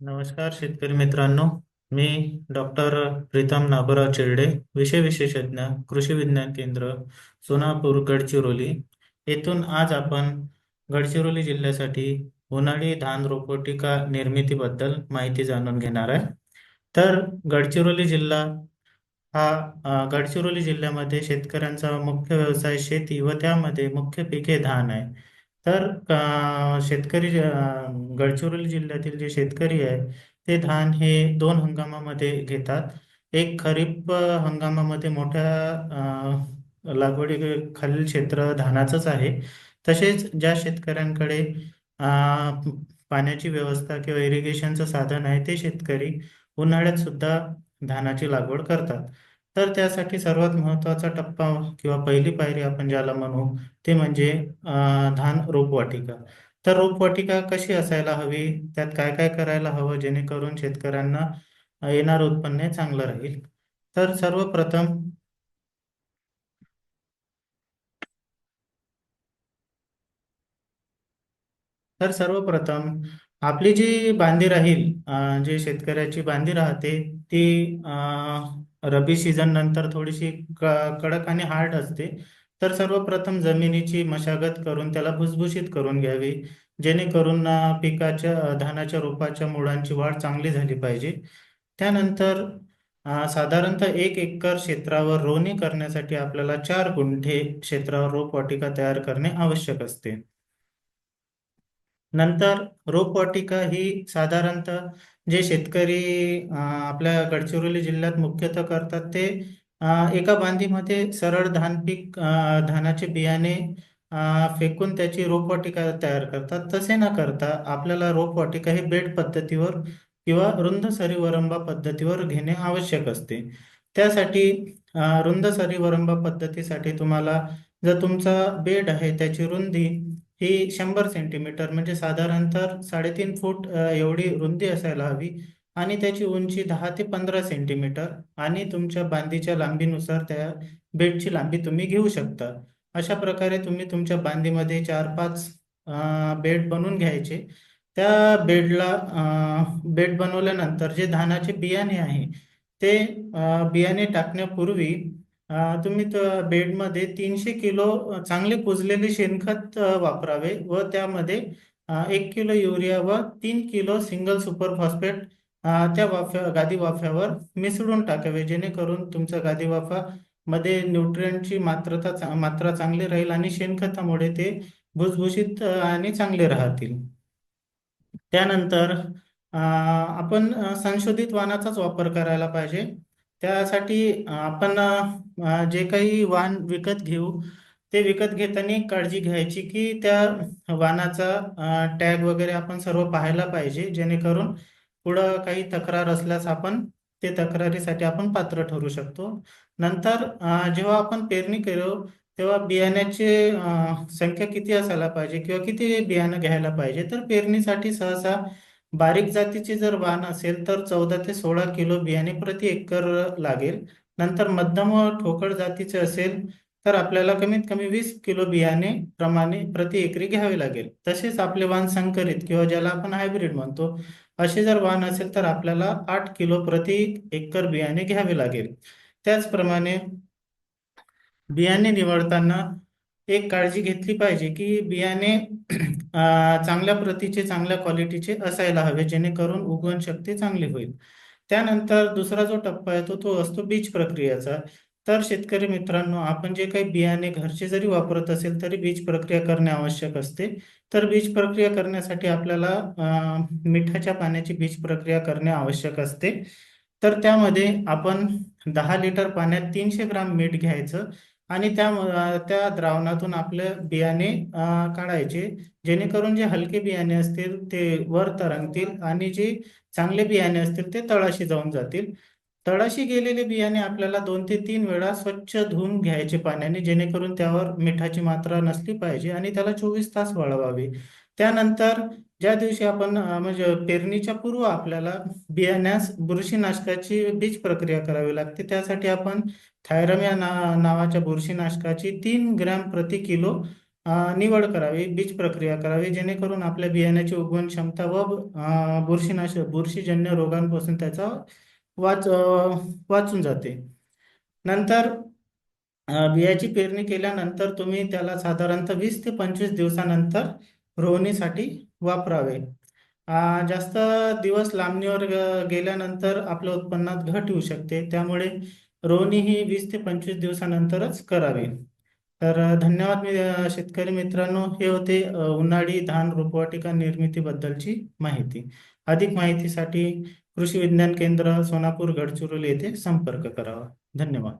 नमस्कार शेतकरी मित्रांनो. मी डॉक्टर प्रीतम नागोराव चिरडे विषय विशेषज्ञ कृषी विज्ञान केंद्र सोनापूर गडचिरोली. येथून आज आपण गडचिरोली जिल्ह्यासाठी उन्हाळी धान रोपवाटिका निर्मितीबद्दल माहिती जाणून घेणार आहे. तर गडचिरोली जिल्हा हा गडचिरोली जिल्ह्यामध्ये शेतकऱ्यांचा मुख्य व्यवसाय शेती व त्यामध्ये मुख्य पिके धान आहे. तर अ, शेतकरी अ, गडचिरोली जिल्ह्यातील जे शेतकरी आहे ते धान हे दोन हंगामामध्ये घेतात. एक खरीप अ, हंगामामध्ये मोठ्या अ, लागवडी खालील क्षेत्र धानाचंच आहे. तसेच ज्या शेतकऱ्यांकडे अ, पाण्याची व्यवस्था किंवा इरिगेशनचं साधन आहे ते शेतकरी उन्हाळ्यात सुद्धा धानाची लागवड करतात. तर त्यासाठी सर्वात महत्त्वाचा टप्पा किंवा पहिली पायरी आपण ज्याला म्हणू ते म्हणजे अ, धान रोपवाटिका तर रोपवाटिका कशी असायला हवी? त्यात काय काय करायला हवं? जेणेकरून शेतकऱ्यांना अ, येणारं उत्पन्न हे चांगलं राहील. तर सर्वप्रथम तर सर्वप्रथम आपली जी बांधी राहील अ, जे शेतकऱ्याची बांधी राहते ती अ, रबी सीझन नंतर थोडीशी क- कडक आणि हार्ड असते. तर सर्वप्रथम जमिनीची मशागत करून त्याला भुसभुशीत करून घ्यावी जेणेकरून पिकाच्या धानाच्या रोपाच्या मुळांची वाढ चांगली झाली पाहिजे. त्यानंतर साधारणतः एक एकर क्षेत्रावर रोवणी करण्यासाठी आपल्याला चार गुंठे क्षेत्रावर रोपवाटिका तयार करणे आवश्यक असते. नंतर रोपवाटिका ही साधारणतः जे शेतकरी आपल्या गडचिरोली जिल्ह्यात मुख्यतः करतात ते एका बांधीमध्ये सरळ धान पीक धानाचे बियाणे फेकून त्याची रोपवाटिका तयार करतात. तसे न करता आपल्याला रोपवाटिका ही बेड पद्धतीवर किंवा रुंद सरीवरंबा पद्धतीवर घेणे आवश्यक असते. त्यासाठी रुंद सरीवरंबा पद्धतीसाठी तुम्हाला जर तुमचा बेड आहे त्याची रुंदी ही शंभर सेंटीमीटर म्हणजे साधारणतः साडेतीन फूट एवढी रुंदी असायला हवी. आणि त्याची उंची दहा ते पंधरा सेंटीमीटर आणि तुमच्या बांधीच्या लांबीनुसार त्या बेडची लांबी तुम्ही घेऊ शकता. अशा प्रकारे तुम्ही तुमच्या बांधीमध्ये चार पाच बेड बनवून घ्यायचे. त्या बेडला बेड बनवल्यानंतर जे धानाचे बियाणे आहे ते बियाणे टाकण्यापूर्वी तुम्ही बेडमध्ये तीनशे किलो चांगले कुजलेले शेणखत वापरावे व त्यामध्ये एक किलो युरिया व तीन किलो सिंगल सुपर फॉस्फेट त्या वाफ्या गादी वाफ्यावर मिसळून टाकावे जेणेकरून तुमचा गादी वाफा मध्ये न्यूट्रियंटची मात्रता मात्रा चांगली राहील आणि शेणखतामुळे ते भुसभुशीत आणि चांगले राहतील. त्यानंतर आपण संशोधित वाणाचाच वापर करायला पाहिजे. त्यासाठी आपण जे काही वाहन विकत घेऊ ते विकत घेताना काळजी घ्यायची की त्या वाहनाचा टॅग वगैरे आपण सर्व पाहायला पाहिजे जेणेकरून पुढं काही तक्रार असल्यास आपण ते तक्रारीसाठी आपण पात्र ठरू शकतो. नंतर जेव्हा आपण पेरणी करू तेव्हा बियाण्याचे संख्या किती असायला पाहिजे किंवा किती बियाणं घ्यायला पाहिजे तर पेरणीसाठी सहसा बारीक जातीची जर वाण असेल तर चौदा ते सोळा किलो बियाणे प्रति एकर लागेल. नंतर मध्यम व ठोकळ जातीचे असेल तर आपल्याला कमीत कमी वीस किलो बियाणे प्रमाणे प्रति एकरी घ्यावे लागेल. तसेच आपले वाण संकरित किंवा ज्याला आपण हायब्रिड म्हणतो असे जर वाण असेल तर आपल्याला आठ किलो प्रति एकर बियाणे घ्यावे लागेल. त्याचप्रमाणे बियाणे निवडताना एक काळजी घेतली पाहिजे की बियाणे चांगल्या प्रतीचे चांगल्या क्वालिटीचे असायला हवे जेणेकरून उगवण शक्ती चांगली होईल. त्यानंतर दुसरा जो टप्पा येतो तो असतो बीज प्रक्रियेचा. तर शेतकरी मित्रांनो आपण जे काही बियाणे घरचे जरी वापरत असेल तरी बीज प्रक्रिया करणे आवश्यक असते. तर बीज प्रक्रिया करण्यासाठी आपल्याला मिठाच्या पाण्याची बीज प्रक्रिया करणे आवश्यक असते. तर त्यामध्ये आपण दहा लिटर पाण्यात तीनशे ग्राम मीठ घ्यायचं. आणि त्या त्या द्रावणातून आपले बियाणे काढायचे. जेणेकरून जे हलके बियाणे असतील ते वर तरंगतील आणि जे चांगले बियाणे असतील ते तळाशी जाऊन जातील. तळाशी गेलेले बियाणे आपल्याला दोन ते तीन वेळा स्वच्छ धुवून घ्यायचे पाण्याने जेणेकरून त्यावर मिठाची मात्रा नसली पाहिजे आणि त्याला चोवीस तास वळवावे. त्यानंतर ज्या दिवशी आपण म्हणजे पेरणीच्या पूर्व आपल्याला बियाण्यास बुरशीनाशकाची बीज प्रक्रिया करावी लागते. त्यासाठी आपण थायरम या ना नावाच्या बुरशीनाशकाची तीन ग्रॅम प्रति किलो निवड करावी बीज प्रक्रिया करावी जेणेकरून आपल्या बियाण्याची उगवण क्षमता व बुरशीनाशक बुरशीजन्य रोगांपासून त्याचा वाच वाचून जाते. नंतर बियाची पेरणी केल्यानंतर तुम्ही त्याला साधारणतः वीस ते पंचवीस दिवसानंतर रोवणीसाठी वापरावे. जास्त दिवस लांबणीवर गेल्यानंतर आपल्या उत्पन्नात घट येऊ शकते. त्यामुळे रोवणी ही वीस ते पंचवीस दिवसानंतरच करावी. तर धन्यवाद मी शेतकरी मित्रांनो. हे होते उन्हाळी धान रोपवाटिका निर्मितीबद्दलची माहिती. अधिक माहितीसाठी कृषी विज्ञान केंद्र सोनापूर गडचिरोली येथे संपर्क करावा. धन्यवाद.